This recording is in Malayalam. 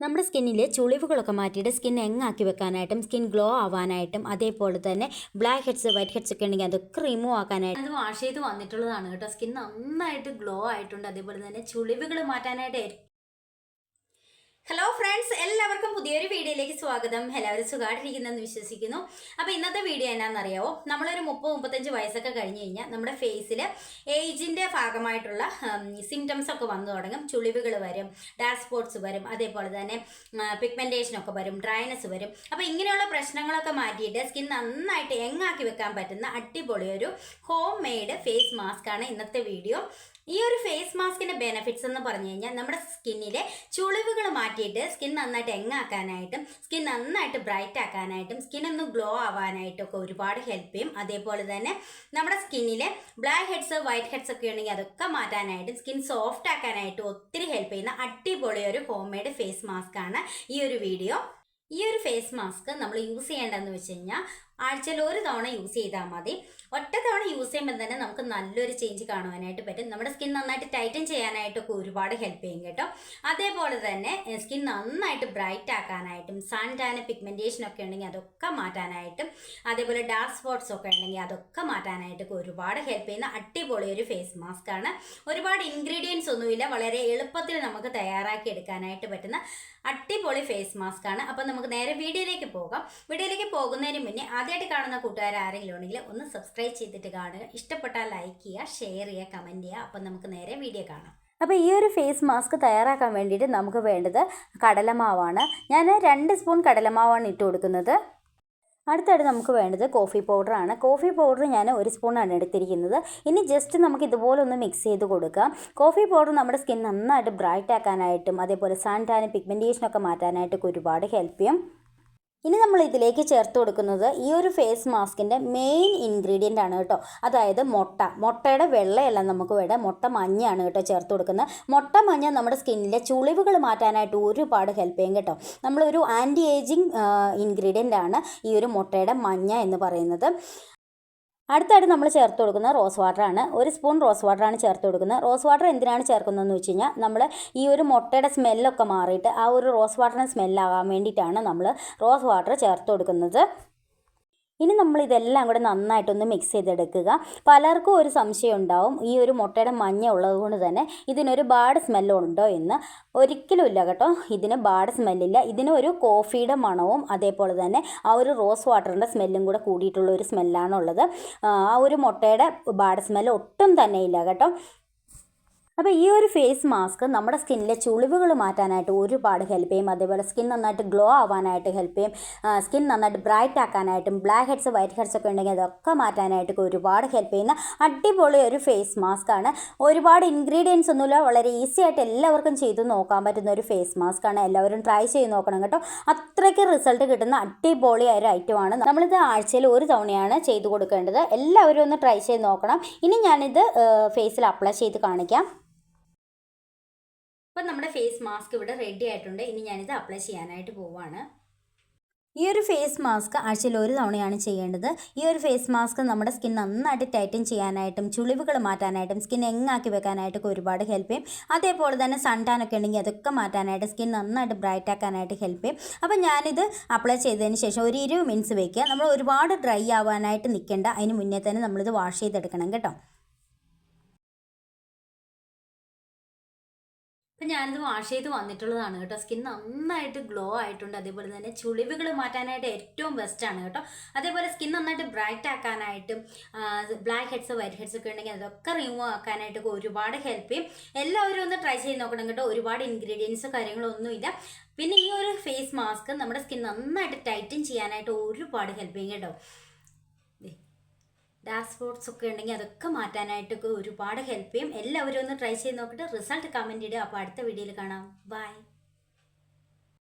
നമ്മുടെ സ്കിന്നിലെ ചുളിവുകളൊക്കെ മാറ്റിയിട്ട് സ്കിൻ എങ്ങാക്കി വെക്കാനായിട്ടും സ്കിൻ ഗ്ലോ ആവാനായിട്ടും അതേപോലെ തന്നെ ബ്ലാക്ക് ഹെഡ്സ് വൈറ്റ് ഹെഡ്സ് ഒക്കെ ഉണ്ടെങ്കിൽ അതൊക്കെ റിമൂവ് ആക്കാനായിട്ട് അത് വാഷ് ചെയ്ത് വന്നിട്ടുള്ളതാണ് കേട്ടോ. സ്കിൻ നന്നായിട്ട് ഗ്ലോ ആയിട്ടുണ്ട്. അതേപോലെ തന്നെ ചുളിവുകൾ മാറ്റാനായിട്ട് ഹലോ ഫ്രണ്ട്സ് എല്ലാവർക്കും പുതിയൊരു വീഡിയോയിലേക്ക് സ്വാഗതം. എല്ലാവരും സുഖമായിട്ടിരിക്കുന്നെന്ന് വിശ്വസിക്കുന്നു. അപ്പോൾ ഇന്നത്തെ വീഡിയോ എന്നാണെന്നറിയാവോ നമ്മളൊരു മുപ്പത് മുപ്പത്തഞ്ച് വയസ്സൊക്കെ കഴിഞ്ഞ് കഴിഞ്ഞാൽ നമ്മുടെ ഫേസിൽ ഏജിന്റെ ഭാഗമായിട്ടുള്ള സിംറ്റംസ് ഒക്കെ വന്നു തുടങ്ങും. ചുളിവുകൾ വരും ഡാർക്ക് സ്പോട്ട്സ് വരും അതേപോലെ തന്നെ പിഗ്മെന്റേഷൻ ഒക്കെ വരും ഡ്രൈനസ് വരും. അപ്പോൾ ഇങ്ങനെയുള്ള പ്രശ്നങ്ങളൊക്കെ മാറ്റിയിട്ട് സ്കിൻ നന്നായിട്ട് എങ്ങാക്കി വെക്കാൻ പറ്റുന്ന അടിപൊളിയൊരു ഹോം മെയ്ഡ് ഫേസ് മാസ്ക് ആണ് ഇന്നത്തെ വീഡിയോ. ഈ ഒരു ഫേസ് മാസ്കിന്റെ ബെനിഫിറ്റ്സ് എന്ന് പറഞ്ഞു കഴിഞ്ഞാൽ നമ്മുടെ സ്കിന്നിലെ ചുളിവുകൾ മാറ്റിയിട്ട് സ്കിൻ നന്നായിട്ട് എങ്ങാക്കാനായിട്ടും സ്കിൻ നന്നായിട്ട് ബ്രൈറ്റ് ആക്കാനായിട്ടും സ്കിൻ ഒന്ന് ഗ്ലോ ആവാനായിട്ടും ഒക്കെ ഒരുപാട് ഹെൽപ്പ് ചെയ്യും. അതേപോലെ തന്നെ നമ്മുടെ സ്കിന്നിലെ ബ്ലാക്ക് ഹെഡ്സ് വൈറ്റ് ഹെഡ്സ് ഒക്കെ ഉണ്ടെങ്കിൽ അതൊക്കെ മാറ്റാനായിട്ടും സ്കിൻ സോഫ്റ്റ് ആക്കാനായിട്ടും ഒത്തിരി ഹെൽപ്പ് ചെയ്യുന്ന അടിപൊളി ഒരു ഹോം മെയ്ഡ് ഫേസ് മാസ്ക് ആണ് ഈ ഒരു വീഡിയോ ഈ ഒരു ഫേസ് മാസ്ക് നമ്മൾ യൂസ് ചെയ്യേണ്ടതെന്ന് വെച്ച് കഴിഞ്ഞാൽ ആഴ്ചയിൽ ഒരു തവണ യൂസ് ചെയ്താൽ മതി. ഒറ്റ തവണ യൂസ് ചെയ്യുമ്പോൾ തന്നെ നമുക്ക് നല്ലൊരു ചേഞ്ച് കാണുവാനായിട്ട് പറ്റും. നമ്മുടെ സ്കിൻ നന്നായിട്ട് ടൈറ്റൻ ചെയ്യാനായിട്ടൊക്കെ ഒരുപാട് ഹെൽപ്പ് ചെയ്യും കേട്ടോ. അതേപോലെ തന്നെ സ്കിൻ നന്നായിട്ട് ബ്രൈറ്റ് ആക്കാനായിട്ടും സൺ ടാന് പിഗ്മെന്റേഷൻ ഒക്കെ ഉണ്ടെങ്കിൽ അതൊക്കെ മാറ്റാനായിട്ടും അതേപോലെ ഡാർക്ക് സ്പോട്ട്സ് ഒക്കെ ഉണ്ടെങ്കിൽ അതൊക്കെ മാറ്റാനായിട്ടൊക്കെ ഒരുപാട് ഹെൽപ്പ് ചെയ്യുന്ന അടിപൊളി ഒരു ഫേസ് മാസ്ക് ആണ്. ഒരുപാട് ഇൻഗ്രീഡിയൻസ് ഒന്നുമില്ല. വളരെ എളുപ്പത്തിൽ നമുക്ക് തയ്യാറാക്കി എടുക്കാനായിട്ട് പറ്റുന്ന അടിപൊളി ഫേസ് മാസ്ക് ആണ്. അപ്പം നമുക്ക് നേരെ വീഡിയോയിലേക്ക് പോകാം. വീഡിയോയിലേക്ക് പോകുന്നതിന് മുന്നേ ആദ്യമായിട്ട് കാണുന്ന കൂട്ടുകാർ ആരെങ്കിലും ഉണ്ടെങ്കിൽ ഒന്ന് സബ്സ്ക്രൈബ് ചെയ്തിട്ട് കാണുക. ഇഷ്ടപ്പെട്ടാൽ ലൈക്ക് ചെയ്യുക ഷെയർ ചെയ്യുക കമന്റ് ചെയ്യുക. അപ്പം നമുക്ക് നേരെ വീഡിയോ കാണാം. അപ്പോൾ ഈ ഒരു ഫേസ് മാസ്ക് തയ്യാറാക്കാൻ വേണ്ടിയിട്ട് നമുക്ക് വേണ്ടത് കടലമാവാണ്. ഞാൻ രണ്ട് സ്പൂൺ കടലമാവാണ് ഇട്ട് കൊടുക്കുന്നത്. അടുത്തായിട്ട് നമുക്ക് വേണ്ടത് കോഫി പൗഡറാണ് കോഫി പൗഡർ ഞാൻ ഒരു സ്പൂണാണ് എടുത്തിരിക്കുന്നത്. ഇനി ജസ്റ്റ് നമുക്ക് ഇതുപോലെ ഒന്ന് മിക്സ് ചെയ്ത് കൊടുക്കാം. കോഫി പൗഡർ നമ്മുടെ സ്കിൻ നന്നായിട്ട് ബ്രൈറ്റ് ആക്കാനായിട്ടും അതേപോലെ സൺ ടാനും പിഗ്മെന്റേഷനൊക്കെ മാറ്റാനായിട്ടൊക്കെ ഒരുപാട് ഹെൽപ്പ് ചെയ്യും. ഇനി നമ്മൾ ഇതിലേക്ക് ചേർത്ത് കൊടുക്കുന്നത് ഈ ഒരു ഫേസ് മാസ്കിന്റെ മെയിൻ ഇൻഗ്രീഡിയന്റ് ആണ് കേട്ടോ. അതായത് മുട്ട. മുട്ടയുടെ വെള്ളയല്ല നമുക്ക് വേണ്ട മുട്ട മഞ്ഞയാണ് കേട്ടോ ചേർത്ത് കൊടുക്കുന്നത്. മുട്ട മഞ്ഞ നമ്മുടെ സ്കിന്നിലെ ചുളിവുകൾ മാറ്റാനായിട്ട് ഒരുപാട് ഹെൽപ്പ് ചെയ്യും കേട്ടോ. നമ്മളൊരു ആന്റി ഏജിങ് ഇൻഗ്രീഡിയന്റ് ആണ് ഈ ഒരു മുട്ടയുടെ മഞ്ഞ എന്ന് പറയുന്നത്. അടുത്തായിട്ട് നമ്മൾ ചേർത്ത് കൊടുക്കുന്ന റോസ് വാട്ടറാണ്. ഒരു സ്പൂൺ റോസ് വാട്ടറാണ് ചേർത്ത് കൊടുക്കുന്നത്. റോസ് വാട്ടർ എന്തിനാണ് ചേർക്കുന്നതെന്ന് വെച്ച് കഴിഞ്ഞാൽ നമ്മൾ ഈ ഒരു മുട്ടയുടെ സ്മെല്ലൊക്കെ മാറിയിട്ട് ആ ഒരു റോസ് വാട്ടറിന് സ്മെല്ലാകാൻ വേണ്ടിയിട്ടാണ് നമ്മൾ റോസ് വാട്ടർ ചേർത്ത് കൊടുക്കുന്നത്. ഇനി നമ്മൾ ഇതെല്ലാം കൂടെ നന്നായിട്ടൊന്ന് മിക്സ് ചെയ്തെടുക്കുക. പലർക്കും ഒരു സംശയം ഉണ്ടാവും. ഈ ഒരു മുട്ടയുടെ മഞ്ഞ ഉള്ളത് കൊണ്ട് തന്നെ ഇതിനൊരു ബാഡ് സ്മെല്ലുണ്ടോ എന്ന്. ഒരിക്കലും ഇല്ല കേട്ടോ. ഇതിന് ബാഡ് സ്മെല്ലില്ല ഇതിന് ഒരു കോഫിയുടെ മണവും അതേപോലെ തന്നെ ആ ഒരു റോസ് വാട്ടറിന്റെ സ്മെല്ലും കൂടെ കൂടിയിട്ടുള്ള ഒരു സ്മെല്ലാണുള്ളത് ആ ഒരു മുട്ടയുടെ ബാഡ് സ്മെല്ല് ഒട്ടും തന്നെ ഇല്ല കേട്ടോ. അപ്പോൾ ഈ ഒരു ഫേസ് മാസ്ക് നമ്മുടെ സ്കിന്നിലെ ചുളിവുകൾ മാറ്റാനായിട്ട് ഒരുപാട് ഹെൽപ്പ് ചെയ്യും. അതേപോലെ സ്കിൻ നന്നായിട്ട് ഗ്ലോ ആവാനായിട്ട് ഹെൽപ്പ് ചെയ്യും. സ്കിൻ നന്നായിട്ട് ബ്രൈറ്റ് ആക്കാനായിട്ടും ബ്ലാക്ക് ഹെഡ്സ് വൈറ്റ് ഹെഡ്സ് ഒക്കെ ഉണ്ടെങ്കിൽ അതൊക്കെ മാറ്റാനായിട്ടൊക്കെ ഒരുപാട് ഹെൽപ്പ് ചെയ്യുന്ന അടിപൊളി ഒരു ഫേസ് മാസ്ക് ആണ്. ഒരുപാട് ഇൻഗ്രീഡിയൻസ് ഒന്നുമില്ല. വളരെ ഈസി ആയിട്ട് എല്ലാവർക്കും ചെയ്ത് നോക്കാൻ പറ്റുന്ന ഒരു ഫേസ് മാസ്ക് ആണ്. എല്ലാവരും ട്രൈ ചെയ്ത് നോക്കണം കേട്ടോ. അത്രയ്ക്ക് റിസൾട്ട് കിട്ടുന്ന അടിപൊളി ഒരു ഐറ്റമാണ് നമ്മളിത് ആഴ്ചയിൽ ഒരു തവണയാണ് ചെയ്ത് കൊടുക്കേണ്ടത്. എല്ലാവരും ഒന്ന് ട്രൈ ചെയ്ത് നോക്കണം. ഇനി ഞാനിത് ഫേസിൽ അപ്ലൈ ചെയ്ത് കാണിക്കാം. അപ്പം നമ്മുടെ ഫേസ് മാസ്ക് ഇവിടെ റെഡി ആയിട്ടുണ്ട്. ഇനി ഞാനിത് അപ്ലൈ ചെയ്യാനായിട്ട് പോവാണ്. ഈ ഒരു ഫേസ് മാസ്ക് ആഴ്ചയിൽ ഒരു തവണയാണ് ചെയ്യേണ്ടത്. ഈ ഒരു ഫേസ് മാസ്ക് നമ്മുടെ സ്കിൻ നന്നായിട്ട് ടൈറ്റൻ ചെയ്യാനായിട്ടും ചുളിവുകൾ മാറ്റാനായിട്ടും സ്കിൻ എങ്ങാക്കി വെക്കാനായിട്ടൊക്കെ ഒരുപാട് ഹെൽപ്പ് ചെയ്യും. അതേപോലെ തന്നെ സൺടാൻ ഒക്കെ ഉണ്ടെങ്കിൽ അതൊക്കെ മാറ്റാനായിട്ട് സ്കിൻ നന്നായിട്ട് ബ്രൈറ്റ് ആക്കാനായിട്ട് ഹെൽപ്പ് ചെയ്യും. അപ്പോൾ ഞാനിത് അപ്ലൈ ചെയ്തതിന് ശേഷം ഒരു ഇരുപത് മിനിറ്റ്സ് വെക്കുക. നമ്മൾ ഒരുപാട് ഡ്രൈ ആവാനായിട്ട് നിൽക്കേണ്ട. അതിന് മുന്നേ തന്നെ നമ്മളിത് വാഷ് ചെയ്തെടുക്കണം കേട്ടോ. അപ്പം ഞാനിത് വാഷ് ചെയ്ത് വന്നിട്ടുള്ളതാണ് കേട്ടോ. സ്കിൻ നന്നായിട്ട് ഗ്ലോ ആയിട്ടുണ്ട്. അതേപോലെ തന്നെ ചുളിവുകൾ മാറ്റാനായിട്ട് ഏറ്റവും ബെസ്റ്റാണ് കേട്ടോ. അതേപോലെ സ്കിൻ നന്നായിട്ട് ബ്രൈറ്റ് ആക്കാനായിട്ടും ബ്ലാക്ക് ഹെഡ്സ് വൈറ്റ് ഹെഡ്സ് ഒക്കെ ഉണ്ടെങ്കിൽ അതൊക്കെ റിമൂവ് ആക്കാനായിട്ടൊക്കെ ഒരുപാട് ഹെൽപ്പ് ചെയ്യും. എല്ലാവരും ഒന്ന് ട്രൈ ചെയ്ത് നോക്കണം കേട്ടോ. ഒരുപാട് ഇൻഗ്രീഡിയൻസ് കാര്യങ്ങളൊന്നുമില്ല പിന്നെ ഈ ഒരു ഫേസ് മാസ്ക് നമ്മുടെ സ്കിൻ നന്നായിട്ട് ടൈറ്റൻ ചെയ്യാനായിട്ട് ഒരുപാട് ഹെൽപ്പ് ചെയ്യും കേട്ടോ. ഡാർക്ക് ഒക്കെ ഉണ്ടെങ്കിൽ അതൊക്കെ മാറ്റാനായിട്ടൊക്കെ ഒരുപാട് ഹെൽപ്പ് ചെയ്യും. എല്ലാവരും ഒന്ന് ട്രൈ ചെയ്ത് നോക്കിയിട്ട് റിസൾട്ട് കമന്റ് ഇടുക. അപ്പോൾ അടുത്ത വീഡിയോയിൽ കാണാം. ബൈ